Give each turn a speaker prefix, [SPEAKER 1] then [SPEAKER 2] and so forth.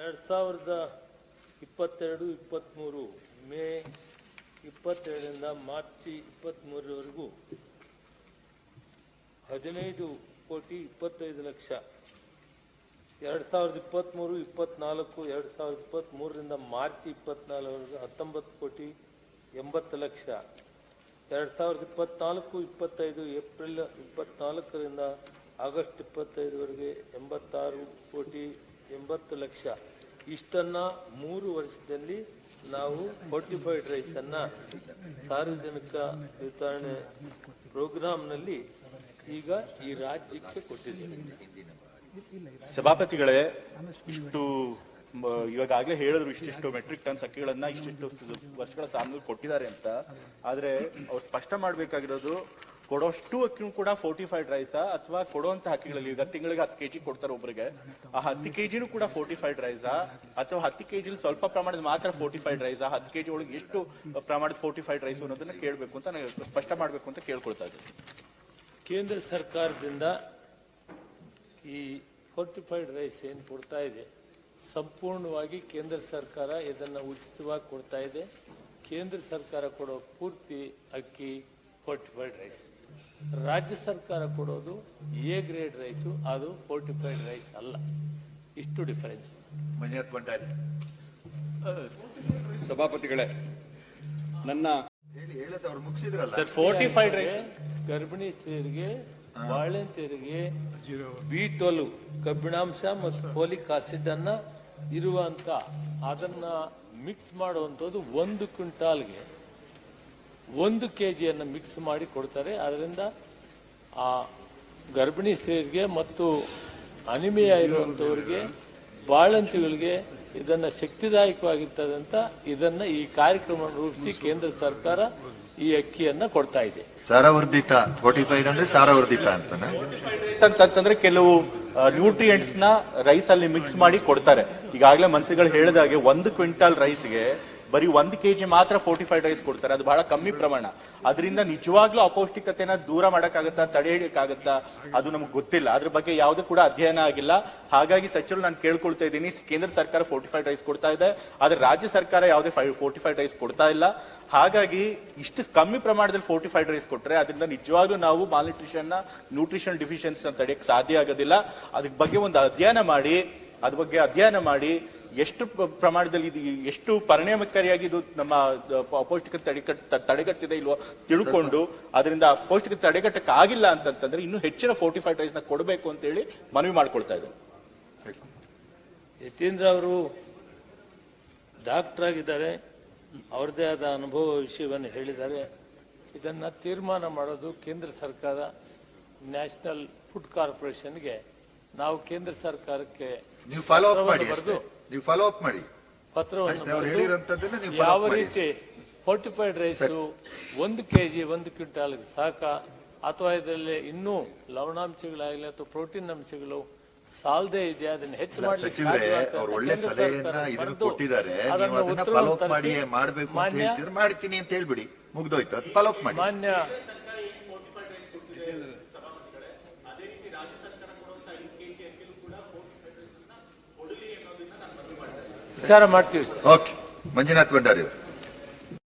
[SPEAKER 1] ಎರಡು ಸಾವಿರದ ಇಪ್ಪತ್ತೆರಡು ಇಪ್ಪತ್ತ್ಮೂರು ಮೇ ಇಪ್ಪತ್ತೆರಡರಿಂದ ಮಾರ್ಚ್ ಇಪ್ಪತ್ತ್ಮೂರವರೆಗೂ ಹದಿನೈದು ಕೋಟಿ ಇಪ್ಪತ್ತೈದು ಲಕ್ಷ, ಎರಡು ಸಾವಿರದ ಇಪ್ಪತ್ತ್ಮೂರು ಇಪ್ಪತ್ತ್ನಾಲ್ಕು ಎರಡು ಸಾವಿರದ ಇಪ್ಪತ್ತ್ಮೂರರಿಂದ ಮಾರ್ಚ್ ಇಪ್ಪತ್ತ್ನಾಲ್ಕರವರೆಗೂ ಹತ್ತೊಂಬತ್ತು ಕೋಟಿ ಎಂಬತ್ತು ಲಕ್ಷ, ಎರಡು ಸಾವಿರದ ಇಪ್ಪತ್ತ್ನಾಲ್ಕು ಇಪ್ಪತ್ತೈದು ಏಪ್ರಿಲ್ ಇಪ್ಪತ್ತ್ನಾಲ್ಕರಿಂದ ಆಗಸ್ಟ್ ಇಪ್ಪತ್ತೈದವರೆಗೆ ಎಂಬತ್ತಾರು ಕೋಟಿ ಎಂಬತ್ತು ಲಕ್ಷ. ಇಷ್ಟನ್ನು ಮೂರು ವರ್ಷದಲ್ಲಿ ನಾವು ಫೋರ್ಟಿಫೈಡ್ ರೈಸನ್ನು ಸಾರ್ವಜನಿಕ ವಿತರಣೆ ಪ್ರೋಗ್ರಾಂನಲ್ಲಿ ಈಗ ಈ ರಾಜ್ಯಕ್ಕೆ ಕೊಟ್ಟಿದ್ದೇವೆ.
[SPEAKER 2] ಸಭಾಪತಿಗಳೇ, ಇಷ್ಟು ಇವಾಗಲೇ ಹೇಳಿದ್ರು ಇಷ್ಟಿಷ್ಟು ಮೆಟ್ರಿಕ್ ಟನ್ಸ್ ಅಕ್ಕಿಗಳನ್ನ ಇಷ್ಟಿಷ್ಟು ವರ್ಷಗಳ ಸಾಮಗ್ರಿ ಕೊಟ್ಟಿದ್ದಾರೆ ಅಂತ. ಆದ್ರೆ ಅವ್ರು ಸ್ಪಷ್ಟ ಮಾಡ್ಬೇಕಾಗಿರೋದು ಕೊಡೋಷ್ಟು ಅಕ್ಕಿನೂ ಕೂಡ ಫೋರ್ಟಿಫೈಡ್ ರೈಸಾ ಅಥವಾ ಕೊಡುವಂತ ಅಕ್ಕಿಗಳಲ್ಲಿ ಈಗ ತಿಂಗಳಿಗೆ ಹತ್ತು ಕೆಜಿ ಕೊಡ್ತಾರೆ ಒಬ್ಬರಿಗೆ ಆ ಹತ್ತು ಕೆಜಿನೂ ಕೂಡ ಫೋರ್ಟಿಫೈಡ್ ರೈಸಾ ಅಥವಾ ಹತ್ತು ಕೆಜಿ ಸ್ವಲ್ಪ ಪ್ರಮಾಣದ ಮಾತ್ರ ಫೋರ್ಟಿಫೈಡ್ ರೈಸಾ ಹತ್ತು ಕೆಜಿ ಒಳಗೆ ಎಷ್ಟು ಪ್ರಮಾಣದ ಫೋರ್ಟಿಫೈಡ್ ರೈಸ್ ಅನ್ನೋದನ್ನ ಕೇಳಬೇಕು ಅಂತ ನಾನು ಸ್ಪಷ್ಟ ಮಾಡಬೇಕು ಅಂತ ಕೇಳ್ಕೊಳ್ತಾ ಇದ್ದೀನಿ.
[SPEAKER 1] ಕೇಂದ್ರ ಸರ್ಕಾರದಿಂದ ಈ ಫೋರ್ಟಿಫೈಡ್ ರೈಸ್ ಏನು ಕೊಡ್ತಾ ಇದೆ? ಸಂಪೂರ್ಣವಾಗಿ ಕೇಂದ್ರ ಸರ್ಕಾರ ಇದನ್ನು ಉಚಿತವಾಗಿ ಕೊಡ್ತಾ ಇದೆ. ಕೇಂದ್ರ ಸರ್ಕಾರ ಕೊಡೋ ಪೂರ್ತಿ ಅಕ್ಕಿ ಫೋರ್ಟಿಫೈಡ್ ರೈಸ್ ರಾಜ್ಯ ಸರ್ಕಾರ ಕೊಡೋದು ಎ ಗ್ರೇಡ್ ರೈಸು ಅದು ಫೋರ್ಟಿಫೈಡ್ ರೈಸ್ ಅಲ್ಲ. ಇಷ್ಟು ಡಿಫರೆನ್ಸ್
[SPEAKER 3] ಮಂಜುನಾಥ್ ಭಂಡಾರಿ.
[SPEAKER 4] ಸಭಾಪತಿಗಳೇ ನನ್ನ
[SPEAKER 3] ಹೇಳಿ ಹೇಳದ ಅವ್ರು ಮುಗಿಸಿದ್ರಲ್ಲ?
[SPEAKER 2] ಸರ್ ಫೋರ್ಟಿಫೈಡ್ ರೈಸ್
[SPEAKER 1] ಗರ್ಭಿಣಿ ಸ್ತ್ರೀಯರಿಗೆ ಬಾಳೆಂತಿಯರಿಗೆ ಬಿ ಟ್ವೆಲ್ವ್ ಕಬ್ಬಿಣಾಂಶ ಮತ್ತು ಫೋಲಿಕ್ ಆಸಿಡ್ ಅನ್ನ ಇರುವಂತ ಅದನ್ನ ಮಿಕ್ಸ್ ಮಾಡುವಂಥದ್ದು ಒಂದು ಕ್ವಿಂಟಾಲ್ಗೆ ಒಂದು ಕೆ ಜಿಯನ್ನು ಮಿಕ್ಸ್ ಮಾಡಿ ಕೊಡ್ತಾರೆ. ಅದರಿಂದ ಆ ಗರ್ಭಿಣಿ ಸ್ತ್ರೀಯರಿಗೆ ಮತ್ತು ಅನಿಮಿಯ ಇರುವಂಥವ್ರಿಗೆ ಬಾಳಂತಿಗಳಿಗೆ ಇದನ್ನ ಅಂತ ಇದನ್ನು ಈ ಕಾರ್ಯಕ್ರಮ ರೂಪಿಸಿ ಕೇಂದ್ರ ಸರ್ಕಾರ ಈ ಅಕ್ಕಿಯನ್ನು ಕೊಡ್ತಾ ಇದೆ.
[SPEAKER 3] ಸಾರವರ್ಧಿತ ಫೋರ್ಟಿಫೈಡ್ ಅಂದ್ರೆ ಸಾರವರ್ಧಿತ ಅಂತನಾ?
[SPEAKER 2] ಅಂತಂದ್ರೆ ಕೆಲವು ನ್ಯೂಟ್ರಿಯೆಂಟ್ಸ್ನ ರೈಸ್ ಅಲ್ಲಿ ಮಿಕ್ಸ್ ಮಾಡಿ ಕೊಡ್ತಾರೆ. ಈಗಾಗಲೇ ಮನ್ಸಿಗಳು ಹೇಳಿದಾಗೆ ಒಂದು ಕ್ವಿಂಟಾಲ್ ರೈಸ್ಗೆ ಬರೀ ಒಂದು ಕೆಜಿ ಮಾತ್ರ ಫೋರ್ಟಿಫೈಡ್ ರೈಸ್ ಕೊಡ್ತಾರೆ. ಅದು ಬಹಳ ಕಮ್ಮಿ ಪ್ರಮಾಣ. ಅದರಿಂದ ನಿಜವಾಗ್ಲೂ ಅಪೌಷ್ಟಿಕತೆನ ದೂರ ಮಾಡಕ್ಕಾಗತ್ತಾ, ತಡೆಯಲಿಕ್ಕಾಗತ್ತಾ, ಅದು ನಮ್ಗೆ ಗೊತ್ತಿಲ್ಲ. ಅದ್ರ ಬಗ್ಗೆ ಯಾವುದೂ ಕೂಡ ಅಧ್ಯಯನ ಆಗಿಲ್ಲ. ಹಾಗಾಗಿ ಸಚಿವರು ನಾನು ಕೇಳ್ಕೊಳ್ತಾ ಇದ್ದೀನಿ, ಕೇಂದ್ರ ಸರ್ಕಾರ ಫೋರ್ಟಿಫೈಡ್ ರೈಸ್ ಕೊಡ್ತಾ ಇದೆ. ಆದ್ರೆ ರಾಜ್ಯ ಸರ್ಕಾರ ಯಾವುದೇ ಫೋರ್ಟಿಫೈಡ್ ರೈಸ್ ಕೊಡ್ತಾ ಇಲ್ಲ. ಹಾಗಾಗಿ ಇಷ್ಟು ಕಮ್ಮಿ ಪ್ರಮಾಣದಲ್ಲಿ ಫೋರ್ಟಿಫೈಡ್ ರೈಸ್ ಕೊಟ್ಟರೆ ಅದರಿಂದ ನಿಜವಾಗ್ಲೂ ನಾವು ಮಾಲ್ನ್ಯೂಟ್ರಿಷನ್ ನ್ಯೂಟ್ರಿಷನ್ ಡಿಫಿಷಿಯನ್ಸಿ ತಡೆಯಕ್ಕೆ ಸಾಧ್ಯ ಆಗೋದಿಲ್ಲ. ಅದ್ರ ಬಗ್ಗೆ ಒಂದು ಅಧ್ಯಯನ ಮಾಡಿ ಅದ್ರ ಬಗ್ಗೆ ಅಧ್ಯಯನ ಮಾಡಿ ಎಷ್ಟು ಪ್ರಮಾಣದಲ್ಲಿ ಇದು ಎಷ್ಟು ಪರಿಣಾಮಕಾರಿಯಾಗಿ ಇದು ನಮ್ಮ ಪೌಷ್ಟಿಕ ಅಪೌಷ್ಟಿಕತೆ ತಡೆಗಟ್ಟ ತಡೆಗಟ್ಟಿದೆ ಇಲ್ವೋ ತಿಳ್ಕೊಂಡು ಅದರಿಂದ ಅಪೌಷ್ಟಿಕತೆ ತಡೆಗಟ್ಟಕ್ಕೆ ಆಗಿಲ್ಲ ಅಂತಂತಂದ್ರೆ ಇನ್ನೂ ಹೆಚ್ಚಿನ ಫೋರ್ಟಿಫೈಡ್ನ ಕೊಡಬೇಕು ಅಂತ ಹೇಳಿ ಮನವಿ ಮಾಡ್ಕೊಳ್ತಾ ಇದ್ದಾರೆ.
[SPEAKER 1] ಯತೀಂದ್ರ ಅವರು ಡಾಕ್ಟರ್ ಆಗಿದ್ದಾರೆ. ಅವ್ರದೇ ಆದ ಅನುಭವ ವಿಷಯವನ್ನು ಹೇಳಿದ್ದಾರೆ. ಇದನ್ನು ತೀರ್ಮಾನ ಮಾಡೋದು ಕೇಂದ್ರ ಸರ್ಕಾರ ನ್ಯಾಷನಲ್ ಫುಡ್ ಕಾರ್ಪೊರೇಷನ್ಗೆ ನಾವು ಕೇಂದ್ರ ಸರ್ಕಾರಕ್ಕೆ
[SPEAKER 3] ನೀವು ಫಾಲೋ ಅಪ್ ಮಾಡಿ
[SPEAKER 1] ಬರೆದು
[SPEAKER 3] ನೀವು ಫಾಲೋ ಅಪ್ ಮಾಡಿ.
[SPEAKER 1] ಪತ್ರವನ್ನು ಯಾವ ರೀತಿ ಫೋರ್ಟಿಫೈಡ್ ರೈಸ್ ಒಂದು ಕೆಜಿ ಒಂದು ಕ್ವಿಂಟಾಲ್ ಸಾಕ? ಅಥವಾ ಇದರಲ್ಲಿ ಇನ್ನೂ ಲವಣಾಂಶಗಳಾಗಲಿ ಅಥವಾ ಪ್ರೋಟೀನ್ ಅಂಶಗಳು ಸಾಲದೇ ಇದೆ ಅದನ್ನ ಹೆಚ್ಚು
[SPEAKER 3] ಮಾಡಿ
[SPEAKER 1] ಮಾಡ್ತೀನಿ
[SPEAKER 3] ಸಚಿವರೇ
[SPEAKER 1] ಸಾಧ್ಯ ಆಗ್ತದೆ ಅಂತ
[SPEAKER 3] ಅವ್ರು ಒಳ್ಳೆ
[SPEAKER 1] ಕೇಂದ್ರ
[SPEAKER 3] ಸಲಹೆಯನ್ನ
[SPEAKER 1] ಸರ್ಕಾರ
[SPEAKER 3] ಇದನ್ನು
[SPEAKER 1] ಬರೆದು
[SPEAKER 3] ಕೊಟ್ಟಿದ್ದಾರೆ ನೀವು
[SPEAKER 1] ಅದನ್ನ
[SPEAKER 3] ಅದನ್ನ
[SPEAKER 1] ಉತ್ತರವನ್ನು
[SPEAKER 3] ಫಾಲೋ ಅಪ್ ಮಾಡಿ
[SPEAKER 1] ತರಿಸಿ
[SPEAKER 3] ಮಾಡ್ಬೇಕು ಅಂತ
[SPEAKER 1] ಮಾನ್ಯ
[SPEAKER 3] ಹೇಳ್ತೀರಿ ಮಾಡ್ತೀನಿ ಅಂತ ಹೇಳ್ಬಿಡಿ ಮುಗ್ದೋಯ್ತು ಅದು ಫಾಲೋ ಅಪ್ ಮಾಡಿ
[SPEAKER 1] ಮಾನ್ಯ ವಿಚಾರ ಮಾಡ್ತೀವಿ ಸರ್.
[SPEAKER 3] ಓಕೆ. ಮಂಜುನಾಥ್ ಭಂಡಾರಿ ಅವರು.